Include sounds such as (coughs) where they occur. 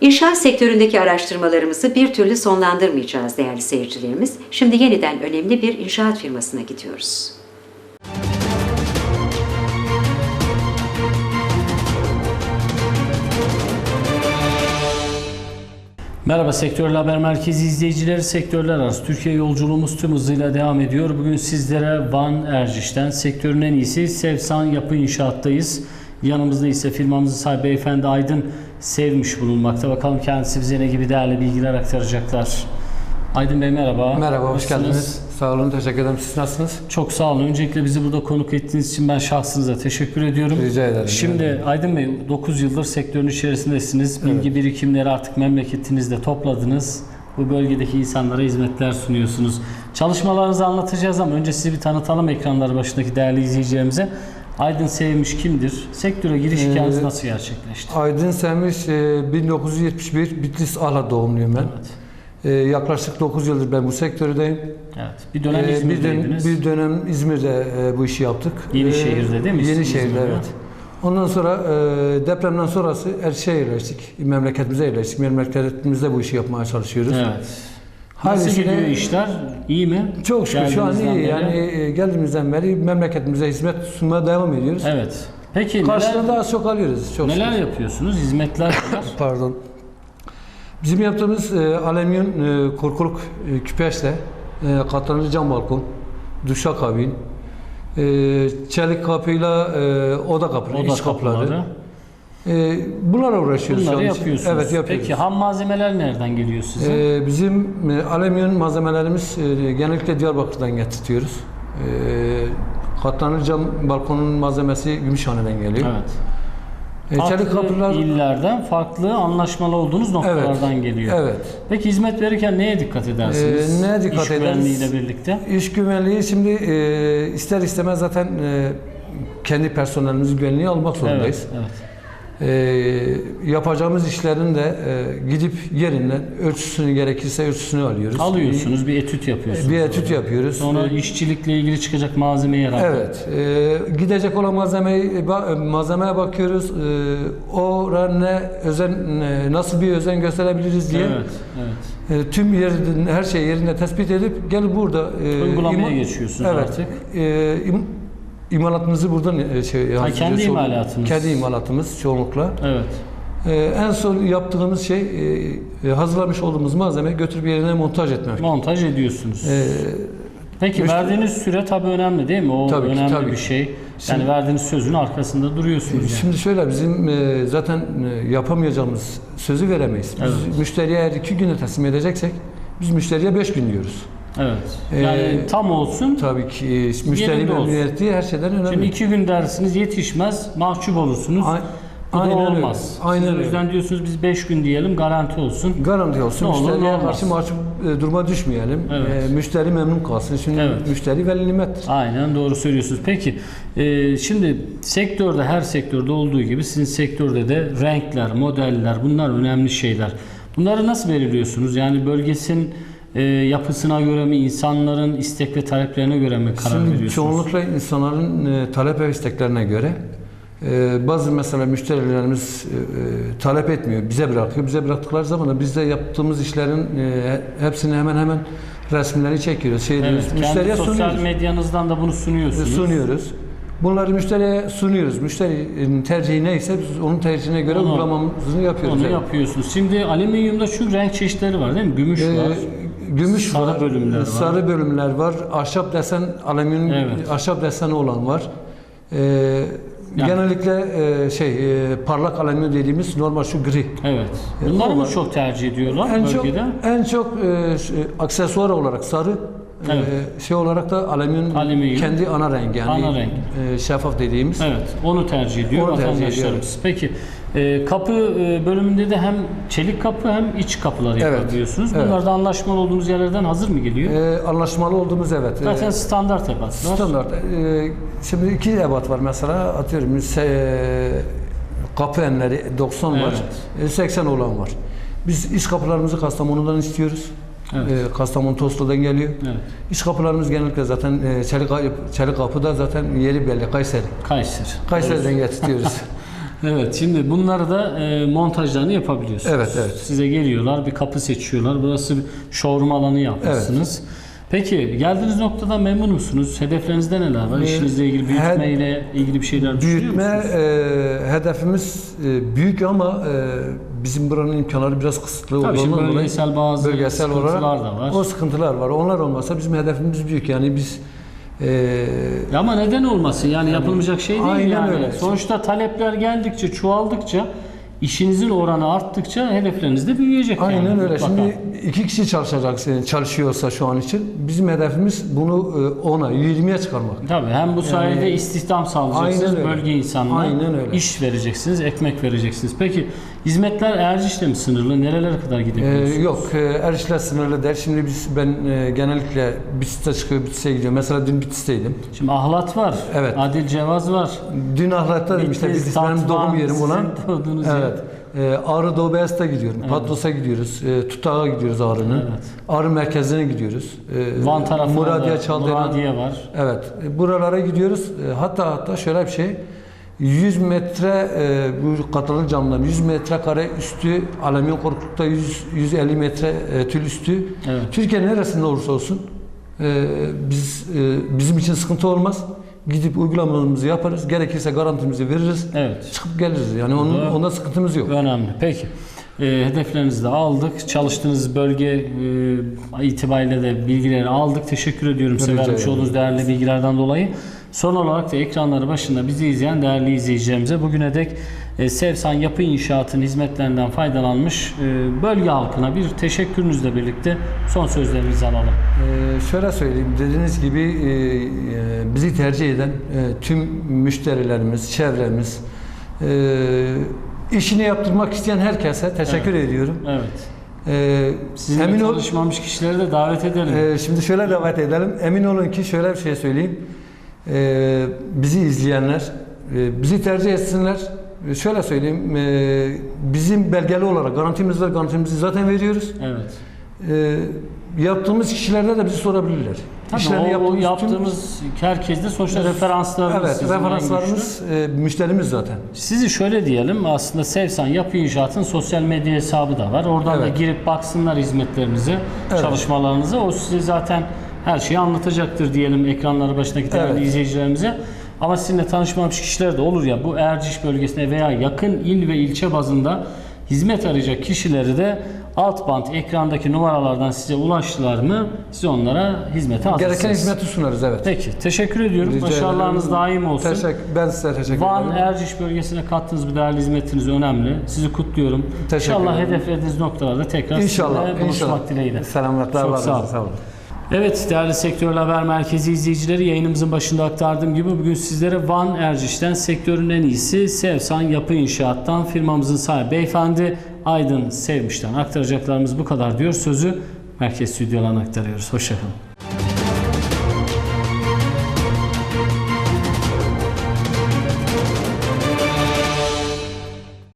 İnşaat sektöründeki araştırmalarımızı bir türlü sonlandırmayacağız değerli seyircilerimiz. Şimdi yeniden önemli bir inşaat firmasına gidiyoruz. Merhaba Sektörler Haber Merkezi izleyicileri. Sektörler arası Türkiye yolculuğumuz tüm hızıyla devam ediyor. Bugün sizlere Van Erciş'ten sektörün en iyisi Sevsan Yapı İnşaat'tayız. Yanımızda ise firmamızın sahibi beyefendi Aydın Sevmiş bulunmakta. Bakalım kendisi bize ne gibi değerli bilgiler aktaracaklar. Aydın Bey merhaba. Merhaba, hoş Nasılsınız? geldiniz. Sağ olun, teşekkür ederim. Siz nasılsınız? Çok sağ olun. Öncelikle bizi burada konuk ettiğiniz için ben şahsınıza teşekkür ediyorum. Rica ederim. Şimdi Aydın Bey 9 yıldır sektörün içerisindesiniz. Bilgi birikimleri artık memleketinizde topladınız. Bu bölgedeki insanlara hizmetler sunuyorsunuz. Çalışmalarınızı anlatacağız ama önce sizi bir tanıtalım ekranları başındaki değerli izleyicilerimize. Aydın Sevmiş kimdir? Sektöre giriş Ee, hikayeniz nasıl gerçekleşti? Aydın Sevmiş, e, 1971 Bitlis Ahlat doğumluyum ben. Evet. E, yaklaşık 9 yıldır ben bu sektördeyim. Evet. Bir dönem E, bir, dön- İzmir'deydiniz. bir dönem İzmir'de e, bu işi yaptık. Yenişehir'de değil mi? Yenişehir'de İzmir'de. evet. Ondan sonra e, depremden sonrası Erşe'ye yerleştik. Memleketimize yerleştik. Memleketimizde bu işi yapmaya çalışıyoruz. Evet. Nasıl gidiyor işler? İyi mi? Çok şükür şu an iyi. beri. Yani e, geldiğimizden beri memleketimize hizmet sunmaya devam ediyoruz. Evet. Peki Karşılığında neler, az çok alıyoruz. Çok neler şükür. yapıyorsunuz? Hizmetler? (coughs) Pardon. Bizim yaptığımız e, alüminyum e, korkuluk e, küpeşle e, katlanır cam balkon, duşakabin, e, çelik kapıyla e, oda kapıları, Oda iç kapıları. kapıları. E, bunlarla uğraşıyoruz şu Bunları an için. yapıyorsunuz. Evet yapıyoruz. Peki ham malzemeler nereden geliyor size? E, bizim e, alüminyum malzemelerimiz e, genellikle Diyarbakır'dan getirtiyoruz. E, katlanır cam balkonun malzemesi Gümüşhane'den geliyor. evet. E, çelik Farklı kapılar illerden farklı anlaşmalı olduğunuz noktalardan geliyor. Evet. Peki hizmet verirken neye dikkat edersiniz? Ee, neye dikkat İş ederiz? güvenliğiyle birlikte. İş güvenliği şimdi e, ister istemez zaten e, kendi personelimizin güvenliği almak zorundayız. Evet, evet. E, yapacağımız işlerin de e, gidip yerinden ölçüsünü gerekirse ölçüsünü alıyoruz. Alıyorsunuz, bir etüt yapıyorsunuz. Bir etüt orada. yapıyoruz. Sonra E, işçilikle ilgili çıkacak malzemeye rağmen. Evet. e, gidecek olan malzemeyi ba- malzemeye bakıyoruz. E, ora ne özen e, nasıl bir özen gösterebiliriz diye Evet, evet. e, tüm yerin her şey yerinde tespit edip gel burada e, Uygulamaya ima- geçiyorsunuz evet, artık. E, im- imalatımızı buradan e, şey hazırlıyoruz. kendi Çoğun- imalatınız. Kendi imalatımız çoğunlukla. Evet. E, en son yaptığımız şey e, hazırlamış olduğumuz malzemeyi götürüp yerine montaj etmek. Montaj ediyorsunuz. E, Peki müşteri- verdiğiniz süre tabii önemli değil mi? O Tabii ki, önemli tabii bir ki. şey. Yani Şimdi- verdiğiniz sözün arkasında duruyorsunuz. yani. Şimdi şöyle bizim e, zaten e, yapamayacağımız sözü veremeyiz. Biz Evet. müşteriye eğer iki günde teslim edeceksek biz müşteriye beş gün diyoruz. Evet. Ee, Yani tam olsun. Tabii ki e, müşteri memnuniyeti her şeyden önemli. Şimdi iki gün dersiniz yetişmez, mahcup olursunuz. Bu da aynen öyle. olmaz. Aynen Siz o öyle. yüzden diyorsunuz biz 5 gün diyelim garanti olsun. Garanti olsun. Ne olur, Müşteriye karşı mahcup e, duruma düşmeyelim. Evet. E, müşteri memnun kalsın. Şimdi Evet. müşteri veli nimettir. Aynen doğru söylüyorsunuz. Peki e, şimdi sektörde her sektörde olduğu gibi sizin sektörde de renkler, modeller bunlar önemli şeyler. Bunları nasıl belirliyorsunuz? Yani bölgesin e, yapısına göre mi, insanların istek ve taleplerine göre mi karar Şimdi veriyorsunuz? çoğunlukla insanların e, talep ve isteklerine göre e, bazı mesela müşterilerimiz e, e, talep etmiyor. Bize bırakıyor. Bize bıraktıkları zaman da biz de yaptığımız işlerin e, hepsini hemen hemen resimlerini çekiyoruz. Şey Evet, diyoruz, müşteriye sosyal sunuyoruz. medyanızdan da bunu E, sunuyorsunuz. sunuyoruz. Bunları müşteriye sunuyoruz. Müşterinin tercihi neyse biz onun tercihine göre Onu- uygulamamızı yapıyoruz. Onu yapıyorsunuz. Şimdi alüminyumda şu renk çeşitleri var değil mi? Gümüş Ee, var. Gümüş sarı var, bölümler var. sarı bölümler var, ahşap desen, alüminyum Evet. ahşap deseni olan var. Ee, Yani- Genellikle e, şey e, parlak alüminyum dediğimiz normal şu gri. Evet. E, Bunları mı çok tercih ediyorlar En çok bölgede? en çok e, ş- aksesuar olarak sarı, Evet. e, şey olarak da alüminyum, Alüminyum. kendi ana rengi yani Ana renk. e, şeffaf dediğimiz. Evet, onu tercih ediyor Onu tercih vatandaşlarımız. Peki, e, kapı e, bölümünde de hem çelik kapı hem iç kapılar Evet, yapabiliyorsunuz. evet. Bunlar da anlaşmalı olduğumuz yerlerden hazır mı geliyor? E, anlaşmalı olduğumuz evet. e, Zaten standart ebatlar. Standart. Ee, şimdi iki ebat var mesela atıyorum se- kapı enleri 90 var, e, 80 olan var. Biz iç kapılarımızı Kastamonu'dan istiyoruz. Evet. Ee, Kastamonu Toslu'dan geliyor. Evet. İç kapılarımız genellikle zaten e, çelik, çelik kapıda zaten yeri belli Kayseri. Kayseri. Kayseri'den getiriyoruz. (laughs) Evet şimdi bunları da e, montajlarını yapabiliyorsunuz. Evet, evet. Size geliyorlar bir kapı seçiyorlar. Burası bir showroom alanı yapmışsınız. Peki geldiğiniz noktadan memnun musunuz? Hedeflerinizde neler var? İşinizle ilgili büyütme ile ilgili bir şeyler düşünüyor Büyütme musunuz? e, hedefimiz e, büyük ama e, bizim buranın imkanları biraz kısıtlı Tabii olduğundan dolayı bölgesel bazı bölgesel sıkıntılar olarak da var. o sıkıntılar var. Onlar olmasa bizim hedefimiz büyük. Yani biz e, Ya Ama neden olmasın? Yani, yapılmayacak şey değil aynen yani. öyle. Sonuçta talepler geldikçe, çoğaldıkça, işinizin oranı arttıkça hedefleriniz de büyüyecek aynen yani. öyle. mutlaka. Şimdi iki kişi çalışacak, e, çalışıyorsa şu an için bizim hedefimiz bunu e, 10'a, 20'ye çıkarmak. Tabii hem bu sayede Yani- istihdam sağlayacaksınız, bölge insanına Aynen öyle. iş vereceksiniz, ekmek vereceksiniz. Peki hizmetler Erciş'te mi sınırlı? Nerelere kadar Ee, gidebiliyorsunuz? yok, e, Erişler sınırlı değil. Şimdi biz ben e, genellikle Bitlis'te çıkıyor, Bitlis'e gidiyorum. Mesela dün Bitlis'teydim. Şimdi Ahlat var, Evet. Adil Cevaz var. Dün Ahlat'taydım işte Bitlis, Bitlis benim doğum yerim olan. sizin. Evet. Ee, Ağrı Doğu Beyazıt'a gidiyorum. Patros'a gidiyoruz. E, Tutağ'a gidiyoruz Ağrı'nın. Evet. Ağrı merkezine gidiyoruz. E, Van tarafında Muradiye da Çaldırı. Muradiye var. Evet. e, Buralara gidiyoruz. E, hatta hatta şöyle bir şey. 100 metre e, bu katılık camdan 100 metre kare üstü alüminyum korkulukta 100 150 metre e, tül üstü. Evet. Türkiye'nin neresinde olursa olsun e, biz e, bizim için sıkıntı olmaz. Gidip uygulamamızı yaparız. Gerekirse garantimizi veririz. Evet. Çıkıp geliriz. Yani onun, Doğru. onda sıkıntımız yok. Önemli. Peki. E, hedeflerinizi de aldık. Çalıştığınız bölge e, itibariyle de bilgileri aldık. Teşekkür ediyorum size vermiş olduğunuz değerli bilgilerden dolayı. Son olarak da ekranları başında bizi izleyen değerli izleyicilerimize bugüne dek e, Sevsan Yapı İnşaat'ın hizmetlerinden faydalanmış e, bölge halkına bir teşekkürünüzle birlikte son sözlerinizi alalım. Ee, şöyle söyleyeyim, dediğiniz gibi e, e, bizi tercih eden e, tüm müşterilerimiz, çevremiz, e, işini yaptırmak isteyen herkese teşekkür ediyorum. Evet. E, Sizinle emin ol, çalışmamış kişileri de davet edelim. e, şimdi şöyle davet edelim. Emin olun ki şöyle bir şey söyleyeyim. E, bizi izleyenler, e, bizi tercih etsinler. E, şöyle söyleyeyim, e, bizim belgeli olarak garantimiz var, garantimizi zaten veriyoruz. Evet. E, yaptığımız kişilerde de bizi sorabilirler. Tabii İşlerini o, yaptığımız yaptığımız herkeste sonuçta referanslarımız Evet, referanslarımız e, müşterimiz zaten. Sizi şöyle diyelim aslında Sevsan Yapı İnşaat'ın sosyal medya hesabı da var. Oradan da Evet. girip baksınlar hizmetlerinize, Evet. çalışmalarınıza. O size zaten her şeyi anlatacaktır diyelim ekranları başındaki değerli Evet. izleyicilerimize. Ama sizinle tanışmamış kişiler de olur ya bu Erciş bölgesine veya yakın il ve ilçe bazında hizmet arayacak kişileri de alt bant ekrandaki numaralardan size ulaştılar mı siz onlara hizmete hazırsınız. Gereken hizmeti sunarız evet. Peki teşekkür ediyorum. Rica Başarılarınız ederim. daim olsun. Teşekkür, ben size teşekkür Van ederim. Erciş bölgesine kattığınız bu değerli hizmetiniz önemli. Sizi kutluyorum. Teşekkür İnşallah ederim. hedeflediğiniz noktalarda tekrar İnşallah, buluşmak inşallah. dileğiyle. Selametler, Çok sağ olun. sağ olun. Evet değerli Sektörel Haber Merkezi izleyicileri yayınımızın başında aktardığım gibi bugün sizlere Van Erciş'ten sektörün en iyisi Sevsan Yapı İnşaat'tan firmamızın sahibi beyefendi Aydın Sevmiş'ten aktaracaklarımız bu kadar diyor. Sözü merkez stüdyolarına aktarıyoruz. Hoşçakalın.